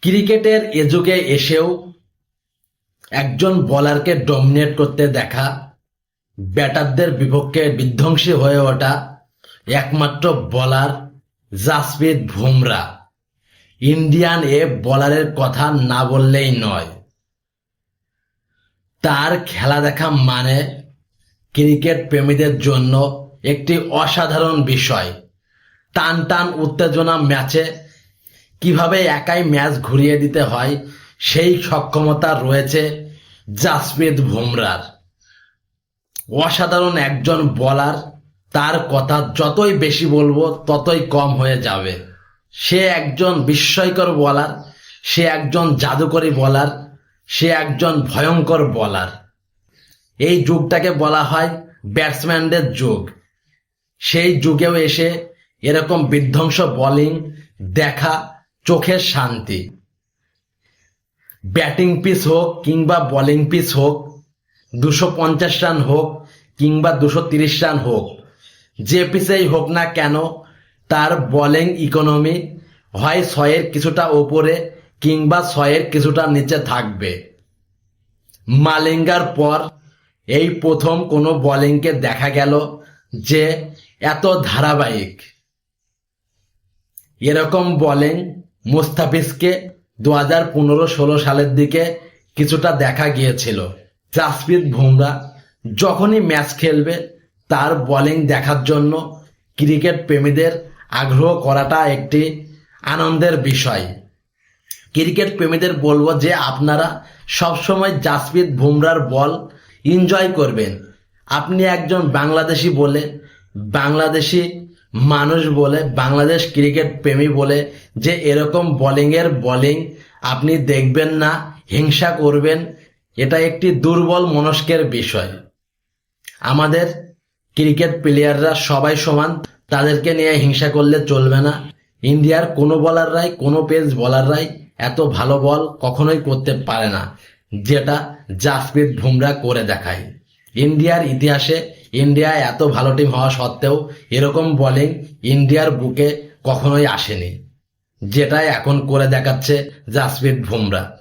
ক্রিকেটের এ যুগে এসেও একজন বলারকে ডমিনেট করতে দেখা ব্যাটারদের বিপক্ষে বিধ্বংসী হয়ে ওঠা একমাত্র বলার জাসপ্রীত বুমরা। ইন্ডিয়ান এ বলারের কথা না বললেই নয়। তার খেলা দেখা মানে ক্রিকেট প্রেমীদের জন্য একটি অসাধারণ বিষয়। টান টান উত্তেজনা ম্যাচে কীভাবে একাই ম্যাচ ঘুরিয়ে দিতে হয়, সেই সক্ষমতা রয়েছে জাসপ্রীত বুমরার। অসাধারণ একজন বলার তার কথা যতই বেশি বলব, ততই কম হয়ে যাবে। সে একজন বিস্ময়কর বলার সে একজন জাদুকরী বলার সে একজন ভয়ঙ্কর বলার এই যুগটাকে বলা হয় ব্যাটসম্যানদের যুগ। সেই যুগেও এসে এরকম বিধ্বংস বোলিং দেখা চোখের শান্তি। ব্যাটিং পিচ হোক কিংবা বোলিং পিচ হোক, দুশো পঞ্চাশ রান হোক কিংবা দুশো তিরিশ রান হোক, যে পিচেই হোক না কেন, তার বোলিং ইকোনমি হয় ছয়ের কিছুটা ওপরে কিংবা ছয়ের কিছুটা নিচে থাকবে। মালিঙ্গার পর এই প্রথম কোনো বোলিংকে দেখা গেল যে এত ধারাবাহিক। এরকম বোলিং মুস্তাফিজকে দু হাজার পনেরো ষোলো সালের দিকে কিছুটা দেখা গিয়েছিল। জাসপ্রীত বুমরা যখনই ম্যাচ খেলবে, তার বোলিং দেখার জন্য ক্রিকেট প্রেমীদের আগ্রহ করাটা একটি আনন্দের বিষয়। ক্রিকেট প্রেমীদের বলব যে আপনারা সবসময় জাসপ্রীত বুমরার বল এনজয় করবেন। আপনি একজন বাংলাদেশি বলে বাংলাদেশি মানুষ বলে, বাংলাদেশ ক্রিকেট প্রেমী বলে যে এরকম বোলিংয়ের বোলিং আপনি দেখবেন না, হিংসা করবেন, এটা একটি দুর্বল মনস্কের বিষয়। আমাদের ক্রিকেট প্লেয়াররা সবাই সমান, তাদেরকে নিয়ে হিংসা করলে চলবে না। ইন্ডিয়ার কোনো বলাররাই কোনো পেস বলাররাই এত ভালো বল কখনোই করতে পারে না, যেটা জাসপ্রীত বুমরা করে দেখায়। ইন্ডিয়ার ইতিহাসে ইন্ডিয়া এত ভালো টিম হওয়া সত্ত্বেও এরকম বোলিং ইন্ডিয়ার বুকে কখনোই আসেনি। যেটা এখন করে দেখাচ্ছে জাসপ্রীত বুমরা।